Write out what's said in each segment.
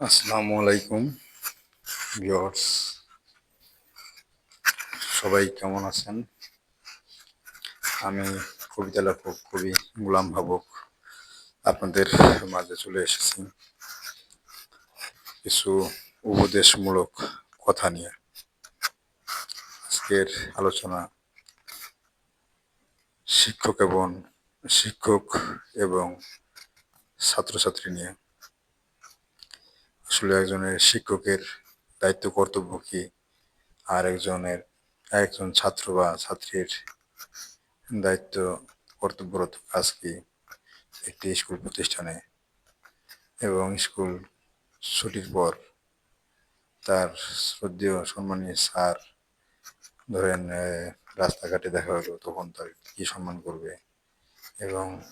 আসসালামু আলাইকুম, ভিউয়ার্স। সবাই কেমন আছেন? আমি কবিতা লেখক, কবি গোলাম ভাবক আপনাদের মাঝে চলে এসেছি। কিছু উপদেশমূলক কথা নিয়ে। আজকের আলোচনা শিক্ষক এবং শিক্ষক এবং ছাত্রছাত্রী নিয়ে। আসলে একজনের শিক্ষকের দায়িত্ব, কর্তব্য কি? আর একজনের একজন ছাত্র বা ছাত্রীর দায়িত্ব, কর্তব্যরত কাজ কি? একটি স্কুল প্রতিষ্ঠানে। এবং স্কুল ছুটির পর তার শ্রদ্ধেয়, সম্মানীয় স্যার ধরেন রাস্তাঘাটে দেখা হলো, তখন তার কী সম্মান করবে? এবং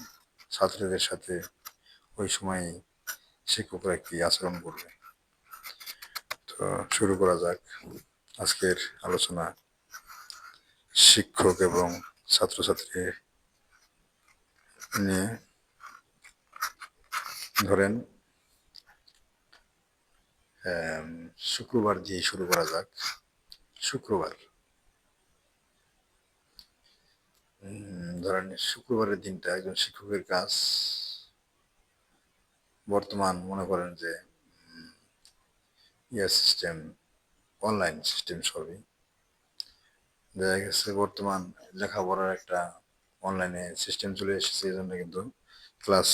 ছাত্রদের সাথে ওই সময় শিক্ষকরা কি আচরণ করবে। তো শুরু করা যাক আজকের আলোচনা। শিক্ষক এবং ছাত্রছাত্রী নিয়ে। ধরেন শুক্রবার দিয়ে শুরু করা যাক। শুক্রবার। ধরেন, শুক্রবারের দিনটা একজন শিক্ষকের কাজ। বর্তমান মনে করেন যে ইয়ে সিস্টেম অনলাইন সিস্টেম সবই। দেখা গেছে বর্তমান লেখাপড়ার একটা অনলাইনে সিস্টেম চলে এসেছে, এই জন্য কিন্তু ক্লাস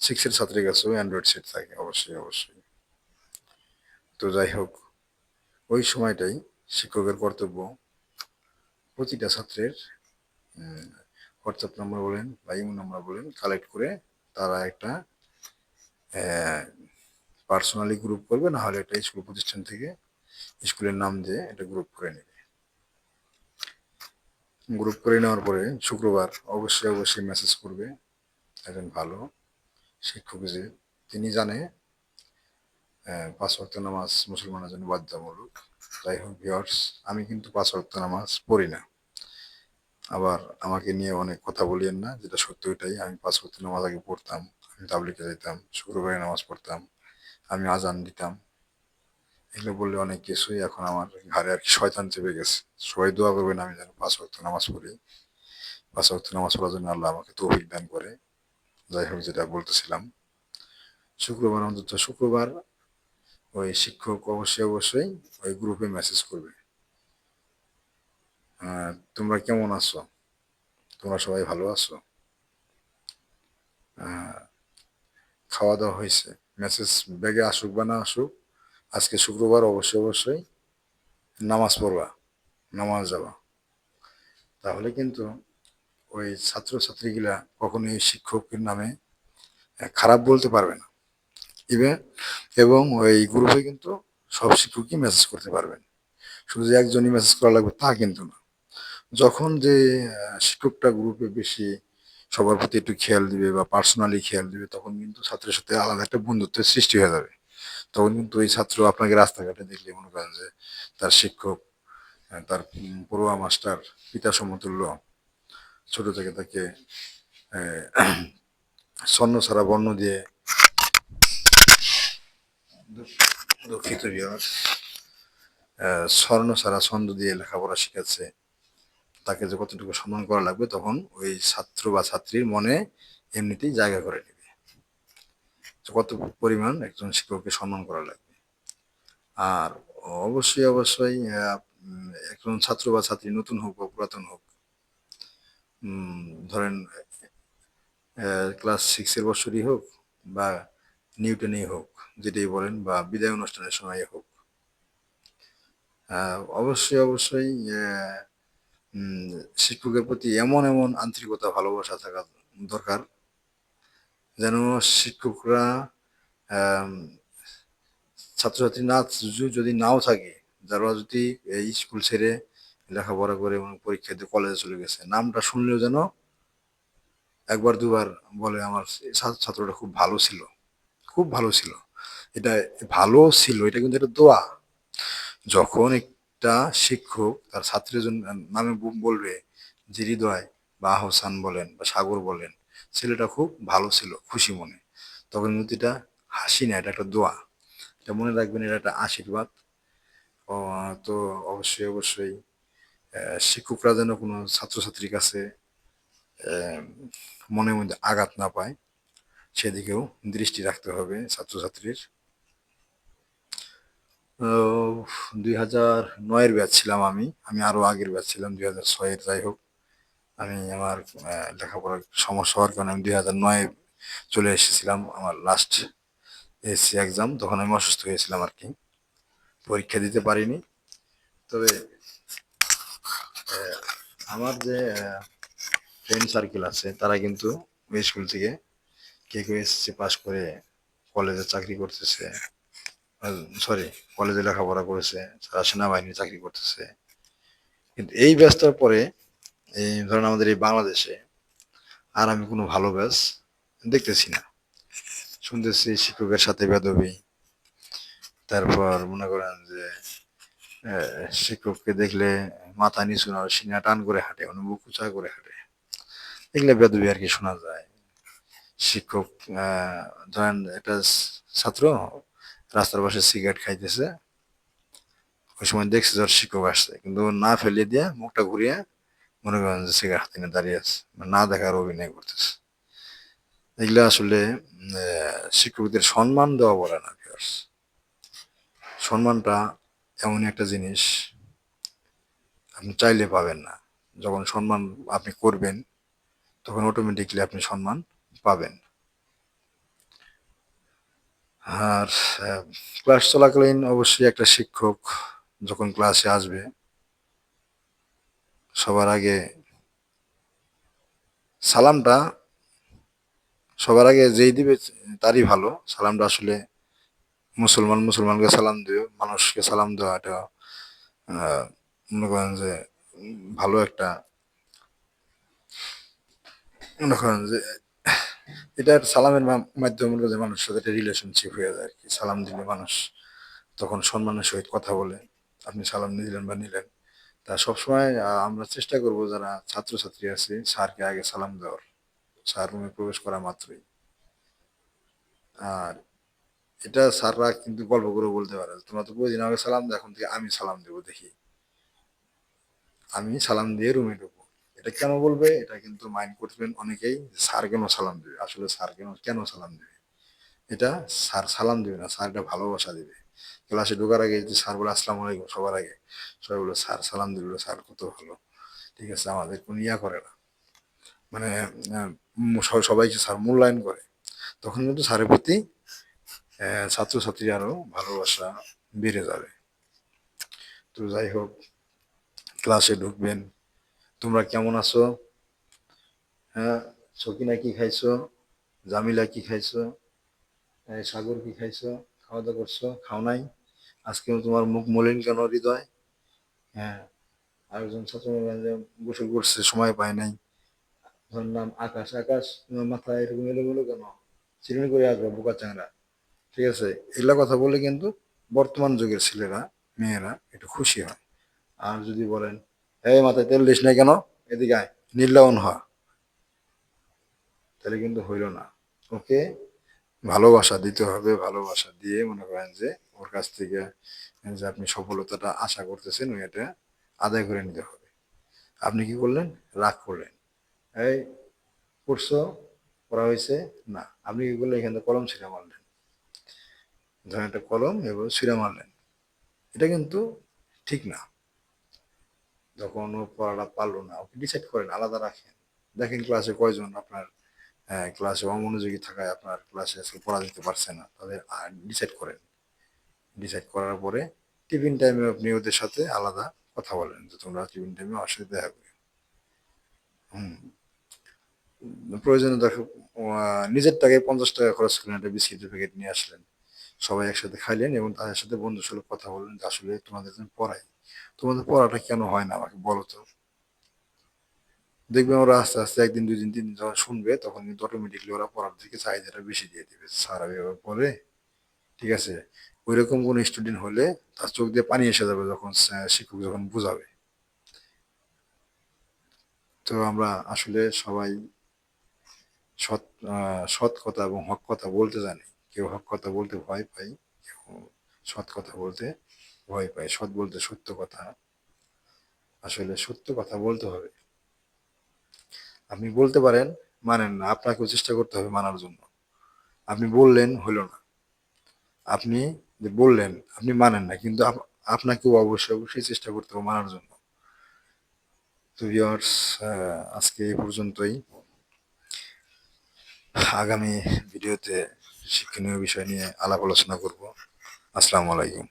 সিক্সের ছাত্রের কাছেও অ্যান্ড্রয়েড সেট থাকে, অবশ্যই অবশ্যই। তো যাই হোক, ওই সময়টাই শিক্ষকের কর্তব্য। প্রতিটা ছাত্রের হোয়াটসঅ্যাপ নাম্বার বলেন বা ইমো নাম্বার বলেন কালেক্ট করে তারা একটা পার্সোনালি গ্রুপ করবে না হলে একটা স্কুল প্রতিষ্ঠান থেকে স্কুলের নাম দিয়ে একটা গ্রুপ করে নেবে। গ্রুপ করে নেওয়ার পরে শুক্রবার অবশ্যই অবশ্যই মেসেজ করবে, একজন ভালো শিক্ষক যে তিনি জানে পাঁচ ওয়াক্ত নামাজ মুসলমানের জন্য বাধ্যতামূলক। যাই হোক ভিওর্স আমি কিন্তু পাঁচ ওয়াক্ত নামাজ পড়ি না। আবার আমাকে নিয়ে অনেক কথা বলিয়েন না, যেটা সত্য ওইটাই আমি পাঁচ ওয়াক্ত নামাজ আগে পড়তাম। আমি তাবলিকে যেতাম শুক্রবারে নামাজ পড়তাম, আমি আজান দিতাম। এগুলো বললে অনেক কিছুই এখন আমার ঘাড়ে আর কি শয়তান চেপে গেছে। সবাই দোয়া করবেন আমি যেন পাঁচ ওয়াক্ত নামাজ পড়ি। পাঁচ ওয়াক্ত নামাজ পড়ার জন্য আল্লাহ আমাকে তৌফিক দান করে। যাই হোক, যেটা বলতেছিলাম, শুক্রবার অন্তত শুক্রবার ওই শিক্ষক অবশ্যই অবশ্যই ওই গ্রুপে মেসেজ করবে। তোমরা কেমন আছো? তোমরা সবাই ভালো আছো? খাওয়া দাওয়া হয়েছে। মেসেজ ব্যাগে আসুক বা না আসুক, আজকে শুক্রবার অবশ্যই অবশ্যই নামাজ পড়বা, নামাজ যাওয়া তাহলে কিন্তু ওই ছাত্রছাত্রীগুলা কখনোই শিক্ষকের নামে খারাপ বলতে পারবে না। ইভেন এবং ওই গ্রুপে কিন্তু সব শিক্ষকই মেসেজ করতে পারবেন। শুধু যে একজনই মেসেজ করা লাগবে তা কিন্তু না। যখন যে শিক্ষকটা গ্রুপে বেশি সবার প্রতি একটু খেয়াল দিবে বা পার্সোনালি খেয়াল দিবে, তখন কিন্তু ছাত্রের সাথে আলাদা একটা বন্ধুত্বের সৃষ্টি হয়ে যাবে। তখন কিন্তু ওই ছাত্র আপনাকে রাস্তাঘাটে দেখলে মনে করেন যে তার শিক্ষক তার পড়ুয়া মাস্টার, পিতা সমতুল্য, ছোট থেকে তাকে স্বর্ণ সারা বর্ণ দিয়ে দুঃখিত বিহার স্বর্ণ সারা ছন্দ দিয়ে লেখাপড়া শিখাচ্ছে। তাকে যে কতটুকু সম্মান করা লাগবে তখন ওই ছাত্র বা ছাত্রীর মনে এমনিতেই জায়গা করে নেবে। কত পরিমাণ একজন শিক্ষককে সম্মান করা লাগবে। আর অবশ্যই অবশ্যই একজন ছাত্র বা ছাত্রী নতুন হোক বা পুরাতন হোক ধরেন ক্লাস সিক্সের বছরই হোক বা নিউটনেই হোক, যেটাই বলেন, বা বিদায় অনুষ্ঠানের সময় হোক। অবশ্যই অবশ্যই শিক্ষকের প্রতি এমন এমন আন্তরিকতা, ভালোবাসা থাকা দরকার যেন শিক্ষকরা ছাত্রছাত্রী না যদি নাও থাকে, যারা যদি এই স্কুল ছেড়ে লেখাপড়া করে এবং পরীক্ষা দিয়ে কলেজে চলে গেছে, নামটা শুনলেও যেন একবার, দুবার বলে আমার ছাত্রটা খুব ভালো ছিল। খুব ভালো ছিল। এটা ভালো ছিল, এটা কিন্তু একটা দোয়া। যখন একটা শিক্ষক, তার ছাত্রের জন্য নামে বলবে যে হৃদয় বা আহসান বলেন বা সাগর বলেন, ছেলেটা খুব ভালো ছিল, খুশি মনে। তখন কিন্তু হাসি না এটা একটা দোয়া। এটা মনে রাখবেন, এটা একটা আশীর্বাদ। তো অবশ্যই অবশ্যই শিক্ষকরা যেন কোনো ছাত্রছাত্রীর কাছে মনের মধ্যে আঘাত না পায়, সেদিকেও দৃষ্টি রাখতে হবে ছাত্রছাত্রীর। দুই হাজার নয়ের ব্যাচ ছিলাম আমি। আমি আরও আগের ব্যাচ ছিলাম, দুই হাজার ছয়ের, যাই হোক। আমি আমার লেখাপড়ার সমস্যা হওয়ার কারণে আমি দুই হাজার নয়ে চলে এসেছিলাম আমার লাস্ট এসসি এক্সাম তখন আমি অসুস্থ হয়েছিলাম আর কি। পরীক্ষা দিতে পারিনি। তবে আমার যে ফ্রেন্ড সার্কেল আছে, তারা কিন্তু স্কুল থেকে কে কেউ এসএসসি পাস করে কলেজে চাকরি করতেছে। সরি কলেজে লেখাপড়া করেছে, তারা সেনাবাহিনী চাকরি করতেছে। কিন্তু এই ব্যাচটার পরে, এই ধরেন আমাদের এই বাংলাদেশে আর আমি কোনো ভালো ব্যাচ দেখতেছি না। শুনতেছি শিক্ষকের সাথে বেদবি। তারপর মনে করেন যে শিক্ষককে দেখলে মাথা নিচু না, সিনা টান করে হাঁটে অনুভব বুক উঁচা করে হাঁটে। এগুলো বেদবি আর কি শোনা যায়। শিক্ষক ধরেন একটা ছাত্র রাস্তার পাশে সিগারেট খাইতেছে। ওই সময় দেখছে ওর শিক্ষক আসছে, কিন্তু না ফেলে দিয়ে মুখটা ঘুরিয়ে মনে করেন যে সিগারেট হাতে নিয়ে দাঁড়িয়ে আছে মানে না দেখার অভিনয় করতেছে। এগুলো আসলে শিক্ষকদের সম্মান দেওয়া বলে না। সম্মানটা এমন একটা জিনিস, আপনি চাইলে পাবেন না। যখন সম্মান আপনি করবেন, তখন অটোমেটিকলি আপনি সম্মান পাবেন। আর ক্লাস চলাকালীন অবশ্যই একটা শিক্ষক যখন ক্লাসে আসবে, সবার আগে সালামটা, সবার আগে যেই দিবে তারই ভালো। সালামটা আসলে মুসলমান মুসলমানকে সালাম দিও, মানুষকে সালাম দেওয়া এটা মনে করেন যে ভালো একটা, মনে করেন যে এটার সালামের মাধ্যমে যে মানুষের সাথে একটা রিলেশনশিপ হয়ে যায় আর কি, সালাম দিলে মানুষ তখন সম্মানের সহিত কথা বলে, আপনি সালাম নিলেন বা নিলেন। তা সবসময় আমরা চেষ্টা করব যারা ছাত্রছাত্রী আছে, স্যারকে আগে সালাম দেওয়ার। স্যার রুমে প্রবেশ করা মাত্রই। আর এটা স্যাররা কিন্তু গল্প করে বলতে পারে, তোমরা তো প্রতিদিন আমাকে সালাম দাও, এখন থেকে আমি সালাম দেবো, দেখি। আমি সালাম দিয়ে রুমে ঢুকবো। এটা কেন বলবে? এটা কিন্তু মাইন্ড করবেন অনেকেই, স্যার কেন সালাম দেবে? আসলে স্যার কেন কেন সালাম দেবে? এটা স্যার সালাম দেবে না, স্যার এটা ভালোবাসা দেবে। ক্লাসে ঢোকার আগে যে স্যার বলে, আসসালামু আলাইকুম, সবার আগে সবাই বলে, স্যার সালাম দিল, স্যার কত ভালো। ঠিক আছে, আমাদের কোনো ইয়া করে না। মানে সবাইকে স্যার মূল্যায়ন করে। তখন কিন্তু স্যারের প্রতি ছাত্রছাত্রী আরও ভালোবাসা বেড়ে যাবে। তো যাই হোক, ক্লাসে ঢুকবেন তোমরা কেমন আছো? হ্যাঁ সকিনা কি খাইছো? জামিলা কি খাইছো? সাগর কি খাইছো? খাওয়া দাওয়া করছ? খাও নাই? আজকে তোমার মুখ মলিন কেন হৃদয়? হ্যাঁ আরেকজন ছাত্র গোসল করছে, সময় পায় নাই। ওর নাম আকাশ। আকাশ মাথায় এরকম এলোমেলো কেন? চিরুনি করে আসবে বোকা চাংরা ঠিক আছে, এগুলা কথা বলে কিন্তু বর্তমান যুগের ছেলেরা, মেয়েরা একটু খুশি হয়। আর যদি বলেন এই মাথায় তেল দিস নাই কেন? এদিকে নির্লাবন হওয়া তাহলে কিন্তু হইল না। ওকে? ভালোবাসা দিতে হবে, ভালোবাসা দিয়ে মনে করেন যে ওর কাছ থেকে যে আপনি সফলতাটা আশা করতেছেন, ওই এটা আদায় করে নিতে হবে। আপনি কি করলেন? রাগ করলেন। এই পড়ছো করা হয়েছে? না। আপনি কি করলেন? এখানে কলম ছিঁড়ে মারলেন। ধরেন একটা কলম এবং ছিঁড়ে মারলেন। এটা কিন্তু ঠিক না। যখন ও পড়াটা পারল না, ওকে ডিসাইড করেন, আলাদা রাখেন। দেখেন ক্লাসে কয়জন আপনার ক্লাসে অমনোযোগী থাকায় আপনার ক্লাসে আজকে পড়া দিতে পারছে না, তাদের ডিসাইড করেন। ডিসাইড করার পরে টিফিন টাইমে আপনি ওদের সাথে আলাদা কথা বলেন যে তোমরা টিফিন টাইমে সাথে দেখা হুম। প্রয়োজনে দেখো নিজের টাকায় পঞ্চাশ টাকা খরচ করলেন একটা বিস্কিটের প্যাকেট নিয়ে আসলেন। সবাই একসাথে খাইলেন এবং তাদের সাথে বন্ধু সুলভ কথা বললেন আসলে তোমাদের জন্য পড়াই। তোমাদের পড়াটা কেন হয় না আমাকে বলো তো? দেখবে ওরা আস্তে আস্তে একদিন, দুই দিন, তিন দিন যখন শুনবে, তখন কিন্তু অটোমেটিকলি ওরা পড়ার দিকে চাহিদাটা বেশি দিয়ে দিবে। আমি এভাবে পড়ে, ঠিক আছে? ওই রকম কোনো স্টুডেন্ট হলে তার চোখ দিয়ে পানি এসে যাবে যখন শিক্ষক যখন বুঝাবে। তো আমরা আসলে সবাই সৎ সৎ কথা এবং হক কথা বলতে জানি। কেউ হক কথা বলতে ভয় পাই কেউ সৎ কথা বলতে ভয় পায়, সৎ বলতে সত্য কথা। আসলে সত্য কথা বলতে হবে। আপনি বলতে পারেন, মানেন না, আপনাকেও চেষ্টা করতে হবে মানার জন্য। আপনি বললেন, হলো না। আপনি যে বললেন, আপনি মানেন না, কিন্তু আপ- আপনাকেও অবশ্যই অবশ্যই চেষ্টা করতে হবে মানার জন্য। তো ভিউয়ার্স আজকে এই পর্যন্তই। আগামী ভিডিওতে শিক্ষণীয় বিষয় নিয়ে আলাপ আলোচনা করব। আসসালামু আলাইকুম।